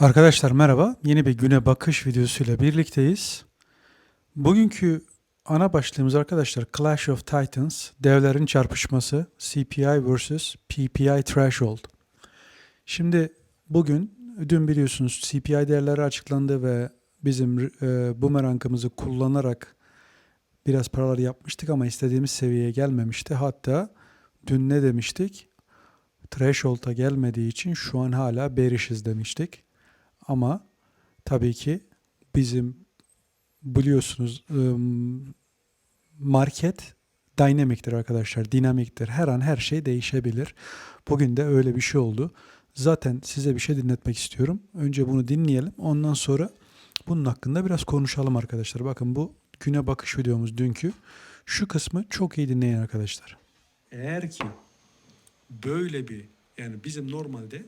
Arkadaşlar merhaba. Yeni bir güne bakış videosuyla birlikteyiz. Bugünkü ana başlığımız arkadaşlar Clash of Titans, devlerin çarpışması, CPI vs PPI Threshold. Şimdi bugün, dün biliyorsunuz CPI değerleri açıklandı ve bizim e, bumerangımızı kullanarak biraz paralar yapmıştık ama istediğimiz seviyeye gelmemişti. Hatta dün ne demiştik? Threshold'a gelmediği için şu an hala bearish'iz demiştik. Ama tabii ki bizim biliyorsunuz market dynamic'tir arkadaşlar. Dinamiktir. Her an her şey değişebilir. Bugün de öyle bir şey oldu. Zaten size bir şey dinletmek istiyorum. Önce bunu dinleyelim. Ondan sonra bunun hakkında biraz konuşalım arkadaşlar. Bakın bu güne bakış videomuz dünkü. Şu kısmı çok iyi dinleyin arkadaşlar. Eğer ki böyle bir yani bizim normalde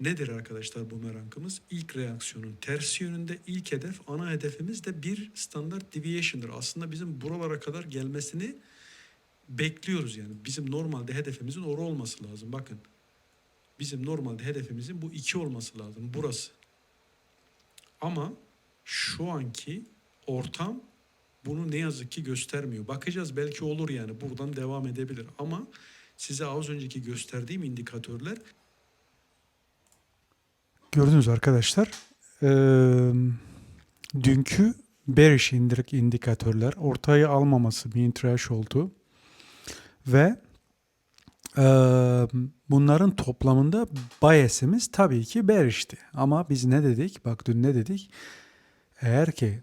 nedir arkadaşlar bumerangımız? İlk reaksiyonun tersi yönünde ilk hedef, ana hedefimiz de bir standart deviation'dır. Aslında bizim buralara kadar gelmesini bekliyoruz yani. Bizim normalde hedefimizin oru olması lazım. Bakın. Bizim normalde hedefimizin bu iki olması lazım. Burası. Ama şu anki ortam bunu ne yazık ki göstermiyor. Bakacağız belki olur yani buradan devam edebilir. Ama size az önceki gösterdiğim indikatörler Gördünüz arkadaşlar. Eee, dünkü bearish indik indikatörler ortaya almaması mean threshold'u ve eee, bunların toplamında bias'imiz tabii ki bearish'ti. Ama biz ne dedik? Bak dün ne dedik? Eğer ki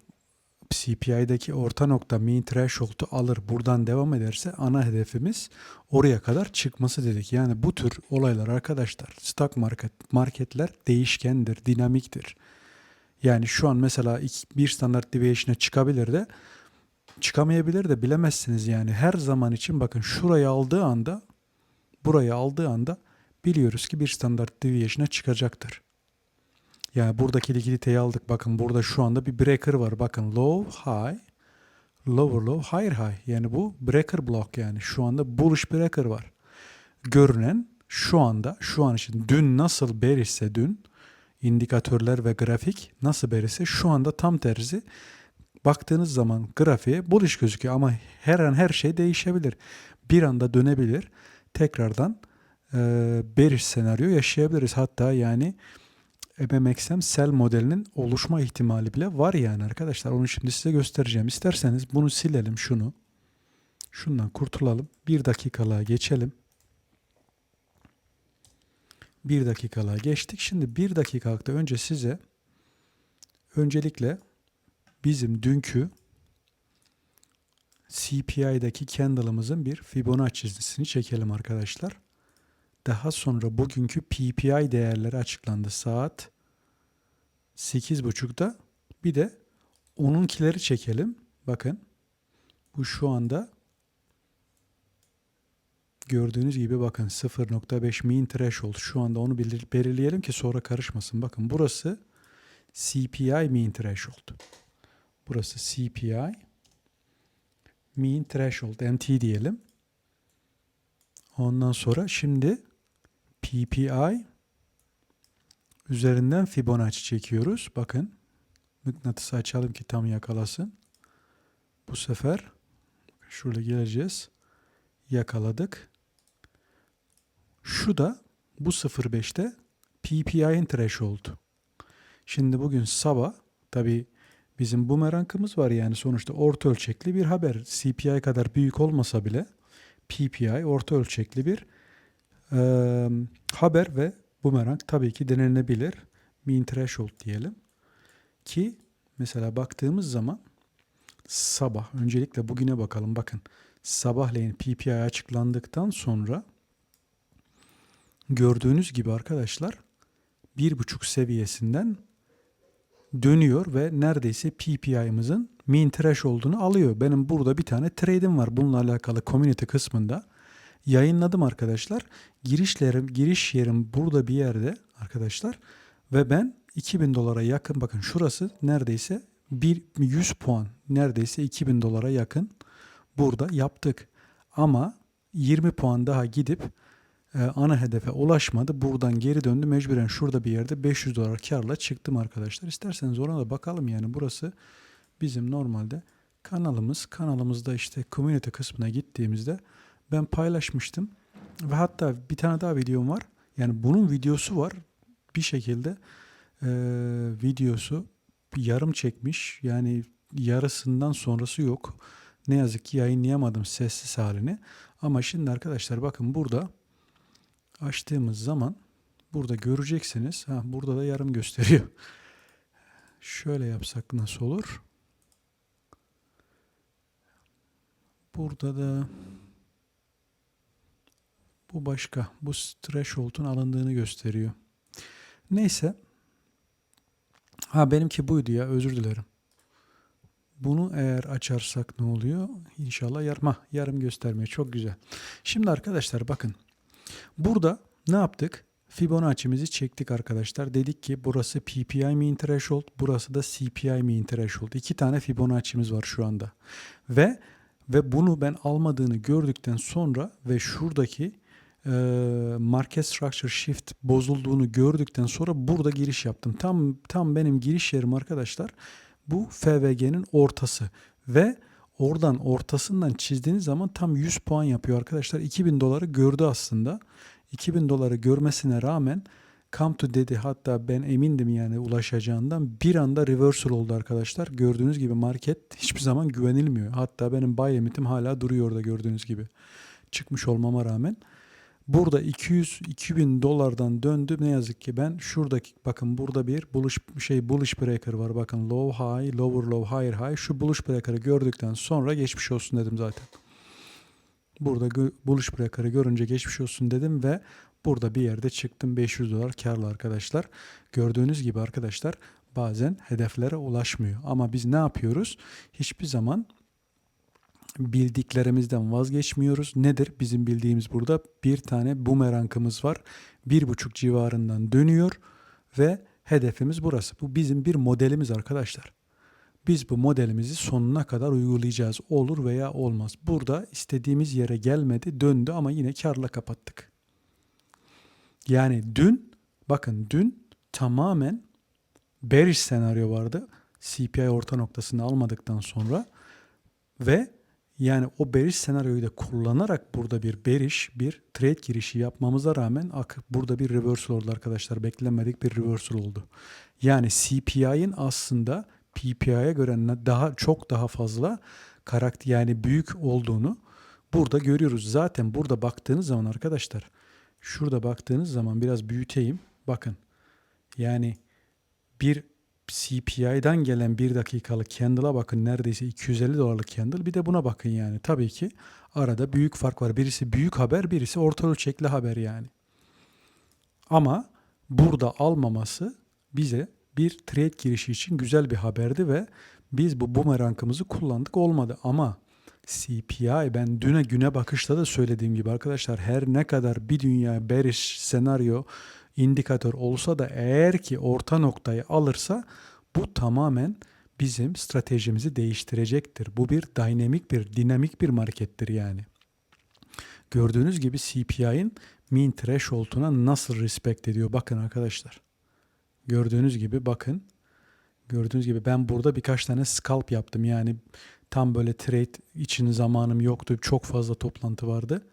CPI'deki orta nokta mean threshold'u alır buradan devam ederse ana hedefimiz oraya kadar çıkması dedik. Yani bu tür olaylar arkadaşlar stock market marketler değişkendir, dinamiktir. Yani şu an mesela bir standart deviation'a çıkabilir de çıkamayabilir de bilemezsiniz yani. Her zaman için bakın şurayı aldığı anda burayı aldığı anda biliyoruz ki bir standart deviation'a çıkacaktır. Yani buradaki likiditeyi aldık. Bakın burada şu anda bir breaker var. Bakın low, high, lower low, higher high. Yani bu breaker block yani. Şu anda bullish breaker var. Görünen şu anda, şu an için dün nasıl bearishse dün indikatörler ve grafik nasıl bearishse şu anda tam tersi. Baktığınız zaman grafiğe bullish gözüküyor ama her an her şey değişebilir. Bir anda dönebilir. Tekrardan e, bearish senaryo yaşayabiliriz. Hatta yani MMXM sell modelinin oluşma ihtimali bile var yani arkadaşlar. Onu şimdi size göstereceğim. İsterseniz bunu silelim şunu. Şundan kurtulalım. Bir dakikalığa geçelim. Bir dakikalığa geçtik. Şimdi bir dakikalıkta önce size öncelikle bizim dünkü CPI'deki candle'ımızın bir Fibonacci'sini çekelim arkadaşlar. Daha sonra bugünkü PPI değerleri açıklandı saat 8.30'da. Bir de onunkileri çekelim. Bakın bu şu anda gördüğünüz gibi bakın 0.5 mean threshold. Şu anda onu belir- belirleyelim ki sonra karışmasın. Bakın burası CPI mean threshold. Burası CPI mean threshold MT diyelim. Ondan sonra şimdi PPI üzerinden Fibonacci çekiyoruz. Bakın mıknatısı açalım ki tam yakalasın. Bu sefer şurada geleceğiz. Yakaladık. Şu da bu 05'te PPI'nin threshold. Şimdi bugün sabah tabi bizim bumerangımız var yani sonuçta orta ölçekli bir haber. CPI kadar büyük olmasa bile PPI orta ölçekli bir haber ve bumerang tabii ki denenebilir. Mean threshold diyelim. Ki mesela baktığımız zaman sabah öncelikle bugüne bakalım. Bakın sabahleyin PPI açıklandıktan sonra gördüğünüz gibi arkadaşlar bir buçuk seviyesinden dönüyor ve neredeyse PPI'mızın mean threshold'unu alıyor. Benim burada bir tane trade'im var bununla alakalı community kısmında. Yayınladım arkadaşlar. Girişlerim, giriş yerim burada bir yerde arkadaşlar. Ve ben 2000 dolara yakın bakın şurası neredeyse bir 100 puan neredeyse 2000 dolara yakın burada yaptık. Ama 20 puan daha gidip e, ana hedefe ulaşmadı. Buradan geri döndü. Mecburen şurada bir yerde 500 dolar karla çıktım arkadaşlar. İsterseniz ona da bakalım yani burası bizim normalde kanalımız. Kanalımızda işte community kısmına gittiğimizde ben paylaşmıştım. Ve hatta bir tane daha videom var. Yani bunun videosu var. Bir şekilde e, videosu yarım çekmiş. Yani yarısından sonrası yok. Ne yazık ki yayınlayamadım sessiz halini. Ama şimdi arkadaşlar bakın burada açtığımız zaman burada göreceksiniz. Ha, burada da yarım gösteriyor. Şöyle yapsak nasıl olur? Burada da bu başka. Bu threshold'un alındığını gösteriyor. Neyse. Ha benimki buydu ya özür dilerim. Bunu eğer açarsak ne oluyor? İnşallah yarım, hah, yarım göstermiyor. Çok güzel. Şimdi arkadaşlar bakın. Burada ne yaptık? Fibonacci'mizi çektik arkadaşlar. Dedik ki burası PPI mean threshold, burası da CPI mean threshold. İki tane Fibonacci'miz var şu anda. Ve ve bunu ben almadığını gördükten sonra ve şuradaki market structure shift bozulduğunu gördükten sonra burada giriş yaptım. Tam tam benim giriş yerim arkadaşlar bu FVG'nin ortası ve oradan ortasından çizdiğiniz zaman tam 100 puan yapıyor arkadaşlar. 2000 doları gördü aslında. 2000 doları görmesine rağmen come to dedi hatta ben emindim yani ulaşacağından bir anda reversal oldu arkadaşlar. Gördüğünüz gibi market hiçbir zaman güvenilmiyor. Hatta benim buy limitim hala duruyor orada gördüğünüz gibi. Çıkmış olmama rağmen. Burada 200 2000 dolardan döndü. Ne yazık ki ben şuradaki bakın burada bir bullish şey bullish breaker var. Bakın low high, lower low, higher high. Şu bullish breaker'ı gördükten sonra geçmiş olsun dedim zaten. Burada bullish breaker'ı görünce geçmiş olsun dedim ve burada bir yerde çıktım 500 dolar karlı arkadaşlar. Gördüğünüz gibi arkadaşlar bazen hedeflere ulaşmıyor. Ama biz ne yapıyoruz? Hiçbir zaman bildiklerimizden vazgeçmiyoruz. Nedir? Bizim bildiğimiz burada bir tane bumerangımız var. Bir buçuk civarından dönüyor ve hedefimiz burası. Bu bizim bir modelimiz arkadaşlar. Biz bu modelimizi sonuna kadar uygulayacağız. Olur veya olmaz. Burada istediğimiz yere gelmedi, döndü ama yine karla kapattık. Yani dün, bakın dün tamamen bearish senaryo vardı. CPI orta noktasını almadıktan sonra ve yani o bearish senaryoyu da kullanarak burada bir bearish bir trade girişi yapmamıza rağmen burada bir reversal oldu arkadaşlar. Beklenmedik bir reversal oldu. Yani CPI'nin aslında PPI'ye göre daha çok daha fazla karakter yani büyük olduğunu burada görüyoruz. Zaten burada baktığınız zaman arkadaşlar şurada baktığınız zaman biraz büyüteyim. Bakın yani bir CPI'den gelen bir dakikalık candle'a bakın neredeyse 250 dolarlık candle. Bir de buna bakın yani. Tabii ki arada büyük fark var. Birisi büyük haber, birisi orta ölçekli haber yani. Ama burada almaması bize bir trade girişi için güzel bir haberdi ve biz bu bumerangımızı kullandık olmadı. Ama CPI ben düne güne bakışta da söylediğim gibi arkadaşlar her ne kadar bir dünya bearish senaryo indikatör olsa da eğer ki orta noktayı alırsa bu tamamen bizim stratejimizi değiştirecektir. Bu bir dinamik bir dinamik bir markettir yani. Gördüğünüz gibi CPI'nin mean threshold'una nasıl respect ediyor bakın arkadaşlar. Gördüğünüz gibi bakın. Gördüğünüz gibi ben burada birkaç tane scalp yaptım. Yani tam böyle trade için zamanım yoktu. Çok fazla toplantı vardı.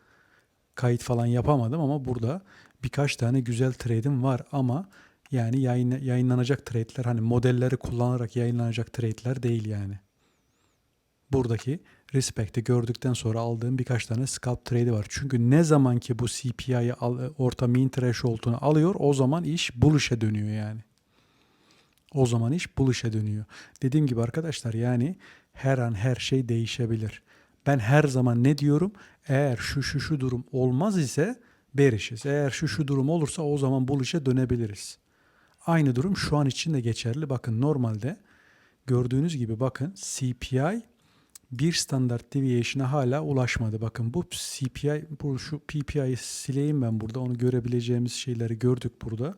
Kayıt falan yapamadım ama burada birkaç tane güzel trade'im var ama yani yayın, yayınlanacak trade'ler hani modelleri kullanarak yayınlanacak trade'ler değil yani. Buradaki respect'i gördükten sonra aldığım birkaç tane scalp trade'i var. Çünkü ne zaman ki bu CPI'yi orta mean threshold'unu alıyor o zaman iş bullish'e dönüyor yani. O zaman iş bullish'e dönüyor. Dediğim gibi arkadaşlar yani her an her şey değişebilir. Ben her zaman ne diyorum? Eğer şu şu şu durum olmaz ise bearish'iz. Eğer şu şu durum olursa o zaman bullish'e dönebiliriz. Aynı durum şu an için de geçerli. Bakın normalde gördüğünüz gibi bakın CPI bir standart deviation'a hala ulaşmadı. Bakın bu CPI, bu şu PPI'yi sileyim ben burada. Onu görebileceğimiz şeyleri gördük burada.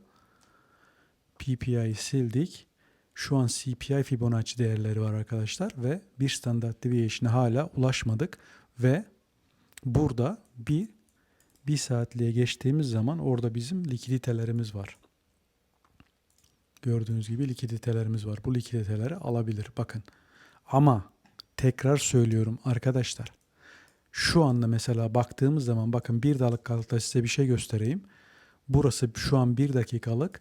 PPI'yi sildik. Şu an CPI Fibonacci değerleri var arkadaşlar ve bir standart deviation'a hala ulaşmadık ve burada bir bir saatliğe geçtiğimiz zaman orada bizim likiditelerimiz var. Gördüğünüz gibi likiditelerimiz var. Bu likiditeleri alabilir. Bakın. Ama tekrar söylüyorum arkadaşlar. Şu anda mesela baktığımız zaman bakın bir dakikalıkta size bir şey göstereyim. Burası şu an bir dakikalık.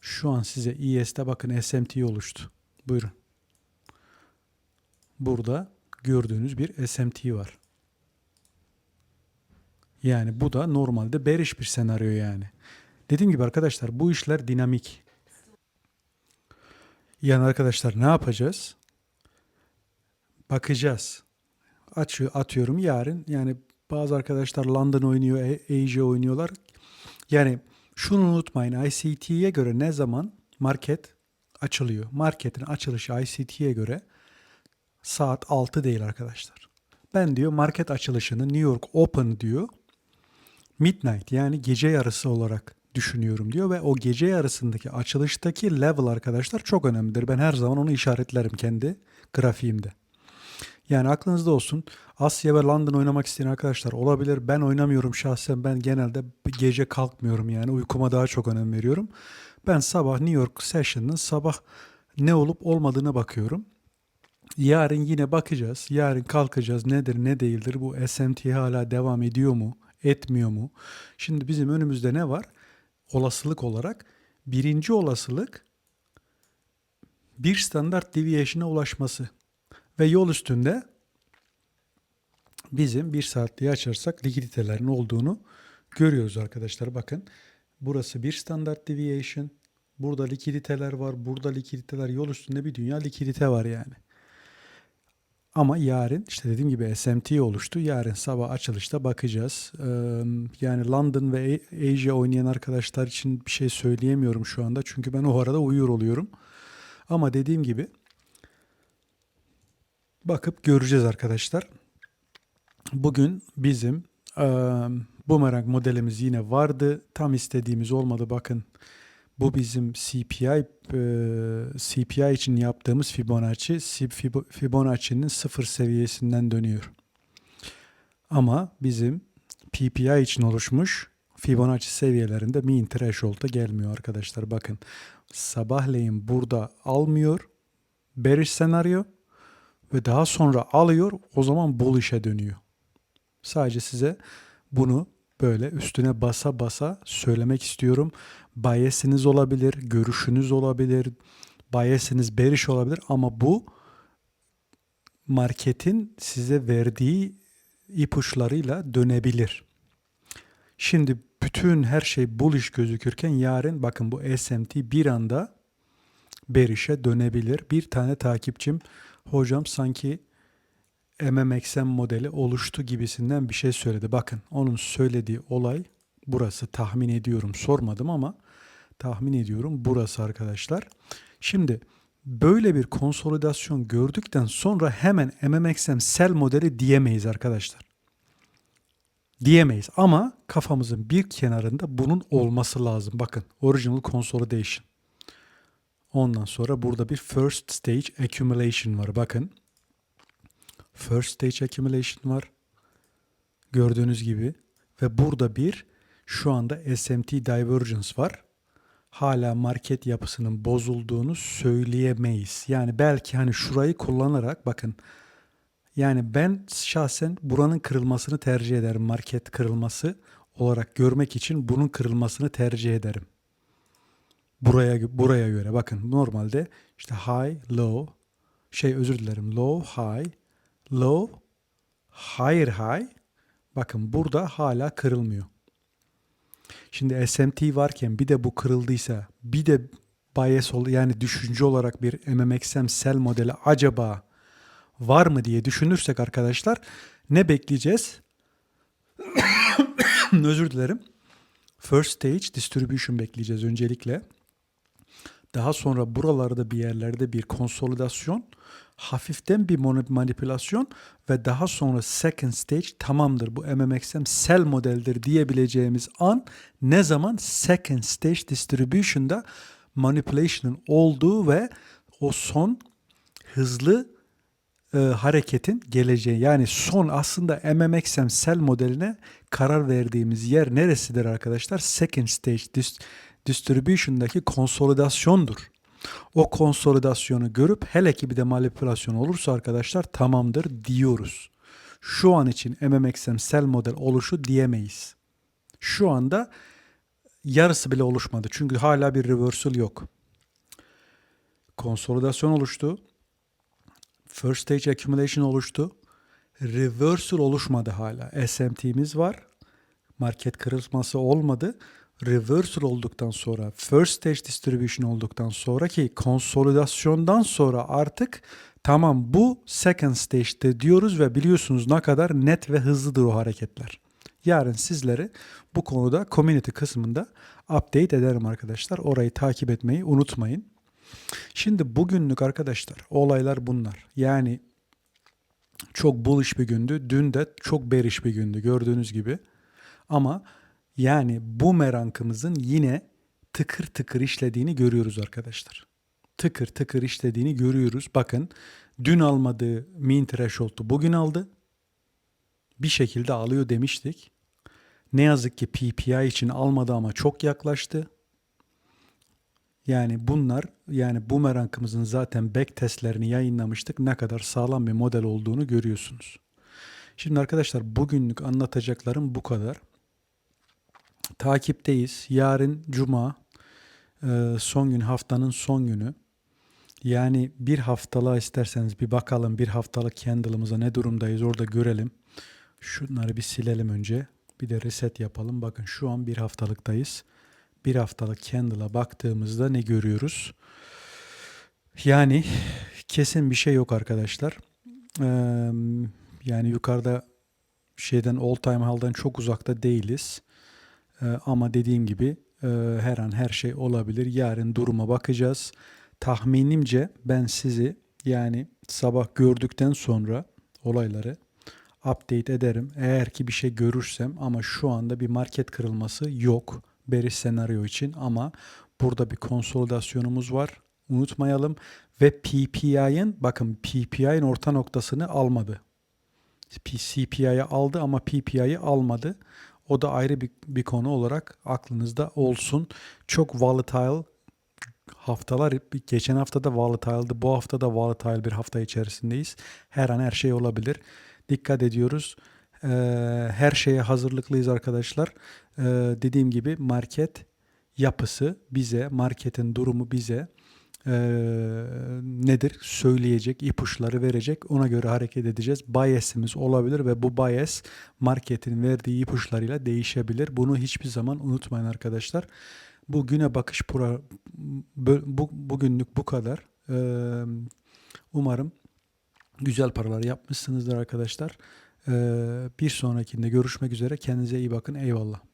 Şu an size ES'te bakın SMT oluştu. Buyurun. Burada gördüğünüz bir SMT var. Yani bu da normalde bearish bir senaryo yani. Dediğim gibi arkadaşlar bu işler dinamik. Yani arkadaşlar ne yapacağız? Bakacağız. Açıyor, atıyorum yarın yani bazı arkadaşlar London oynuyor, Asia oynuyorlar. Yani şunu unutmayın ICT'ye göre ne zaman market açılıyor? Marketin açılışı ICT'ye göre saat 6 değil arkadaşlar. Ben diyor market açılışını New York Open diyor midnight yani gece yarısı olarak düşünüyorum diyor ve o gece yarısındaki açılıştaki level arkadaşlar çok önemlidir. Ben her zaman onu işaretlerim kendi grafiğimde. Yani aklınızda olsun Asya ve London oynamak isteyen arkadaşlar olabilir. Ben oynamıyorum şahsen. Ben genelde gece kalkmıyorum yani uykuma daha çok önem veriyorum. Ben sabah New York session'ın sabah ne olup olmadığına bakıyorum. Yarın yine bakacağız. Yarın kalkacağız. Nedir ne değildir? Bu SMT hala devam ediyor mu? Etmiyor mu? Şimdi bizim önümüzde ne var? Olasılık olarak birinci olasılık bir standart deviation'a ulaşması. Ve yol üstünde bizim bir saatliği açarsak likiditelerin olduğunu görüyoruz arkadaşlar. Bakın burası bir standart deviation. Burada likiditeler var. Burada likiditeler yol üstünde bir dünya likidite var yani. Ama yarın işte dediğim gibi SMT oluştu. Yarın sabah açılışta bakacağız. Yani London ve Asia oynayan arkadaşlar için bir şey söyleyemiyorum şu anda. Çünkü ben o arada uyuyor oluyorum. Ama dediğim gibi bakıp göreceğiz arkadaşlar. Bugün bizim e, Boomerang modelimiz yine vardı. Tam istediğimiz olmadı. Bakın bu bizim CPI e, CPI için yaptığımız Fibonacci Fib- Fibonacci'nin sıfır seviyesinden dönüyor. Ama bizim PPI için oluşmuş Fibonacci seviyelerinde mean threshold'a gelmiyor arkadaşlar. Bakın sabahleyin burada almıyor. Bearish senaryo ve daha sonra alıyor. O zaman bullish'e dönüyor. Sadece size bunu böyle üstüne basa basa söylemek istiyorum. Bias'iniz olabilir, görüşünüz olabilir, bias'iniz bearish olabilir ama bu marketin size verdiği ipuçlarıyla dönebilir. Şimdi bütün her şey bullish gözükürken yarın bakın bu SMT bir anda bearish'e dönebilir. Bir tane takipçim hocam sanki MMXM modeli oluştu gibisinden bir şey söyledi. Bakın onun söylediği olay burası tahmin ediyorum sormadım ama tahmin ediyorum burası arkadaşlar. Şimdi böyle bir konsolidasyon gördükten sonra hemen MMXM sell modeli diyemeyiz arkadaşlar. Diyemeyiz ama kafamızın bir kenarında bunun olması lazım. Bakın original consolidation. Ondan sonra burada bir first stage accumulation var. Bakın First Stage Accumulation var. Gördüğünüz gibi. Ve burada bir şu anda SMT Divergence var. Hala market yapısının bozulduğunu söyleyemeyiz. Yani belki hani şurayı kullanarak bakın yani ben şahsen buranın kırılmasını tercih ederim. Market kırılması olarak görmek için bunun kırılmasını tercih ederim. Buraya buraya göre bakın normalde işte high low şey özür dilerim low high low, higher high. Bakın burada hala kırılmıyor. Şimdi SMT varken bir de bu kırıldıysa bir de bias ol yani düşünce olarak bir MMXM sell modeli acaba var mı diye düşünürsek arkadaşlar ne bekleyeceğiz? Özür dilerim. First stage distribution bekleyeceğiz öncelikle. Daha sonra buralarda bir yerlerde bir konsolidasyon hafiften bir manipülasyon ve daha sonra second stage tamamdır bu MMXM sell modeldir diyebileceğimiz an ne zaman second stage distribution'da manipulation'ın olduğu ve o son hızlı e, hareketin geleceği. Yani son aslında MMXM sell modeline karar verdiğimiz yer neresidir arkadaşlar? Second stage dis- distribution'daki konsolidasyondur. O konsolidasyonu görüp hele ki bir de manipülasyon olursa arkadaşlar tamamdır diyoruz. Şu an için MMXM sell model oluşu diyemeyiz. Şu anda yarısı bile oluşmadı. Çünkü hala bir reversal yok. Konsolidasyon oluştu. First stage accumulation oluştu. Reversal oluşmadı hala. SMT'miz var. Market kırılması olmadı. Reversal olduktan sonra, first stage distribution olduktan sonraki konsolidasyondan sonra artık tamam bu second stage'de diyoruz ve biliyorsunuz ne kadar net ve hızlıdır o hareketler. Yarın sizleri bu konuda community kısmında update ederim arkadaşlar. Orayı takip etmeyi unutmayın. Şimdi bugünlük arkadaşlar olaylar bunlar. Yani çok bullish bir gündü. Dün de çok bearish bir gündü gördüğünüz gibi. Ama yani bu merankımızın yine tıkır tıkır işlediğini görüyoruz arkadaşlar. Tıkır tıkır işlediğini görüyoruz. Bakın dün almadığı mean threshold'u bugün aldı. Bir şekilde alıyor demiştik. Ne yazık ki PPI için almadı ama çok yaklaştı. Yani bunlar yani bu merankımızın zaten back testlerini yayınlamıştık. Ne kadar sağlam bir model olduğunu görüyorsunuz. Şimdi arkadaşlar bugünlük anlatacaklarım bu kadar. Takipteyiz. Yarın cuma e, son gün haftanın son günü. Yani bir haftalığa isterseniz bir bakalım bir haftalık candle'ımıza ne durumdayız orada görelim. Şunları bir silelim önce. Bir de reset yapalım. Bakın şu an bir haftalıktayız. Bir haftalık candle'a baktığımızda ne görüyoruz? Yani kesin bir şey yok arkadaşlar. Ee, yani yukarıda şeyden all time hall'dan çok uzakta değiliz. Ee, ama dediğim gibi e, her an her şey olabilir. Yarın duruma bakacağız. Tahminimce ben sizi yani sabah gördükten sonra olayları update ederim. Eğer ki bir şey görürsem ama şu anda bir market kırılması yok beriş senaryo için ama burada bir konsolidasyonumuz var. Unutmayalım ve PPI'ın bakın PPI'nin orta noktasını almadı. CPI'yi aldı ama PPI'yi almadı. O da ayrı bir, bir konu olarak aklınızda olsun. Çok volatile haftalar geçen hafta da volatile'dı. Bu hafta da volatile bir hafta içerisindeyiz. Her an her şey olabilir. Dikkat ediyoruz. Ee, her şeye hazırlıklıyız arkadaşlar. Ee, dediğim gibi market yapısı bize, marketin durumu bize e, nedir söyleyecek, ipuçları verecek. Ona göre hareket edeceğiz. Bias'imiz olabilir ve bu bias marketin verdiği ipuçlarıyla değişebilir. Bunu hiçbir zaman unutmayın arkadaşlar. Bu güne bakış pro, bu, bugünlük bu kadar. Ee, umarım güzel paralar yapmışsınızdır arkadaşlar. Ee, bir sonrakinde görüşmek üzere. Kendinize iyi bakın. Eyvallah.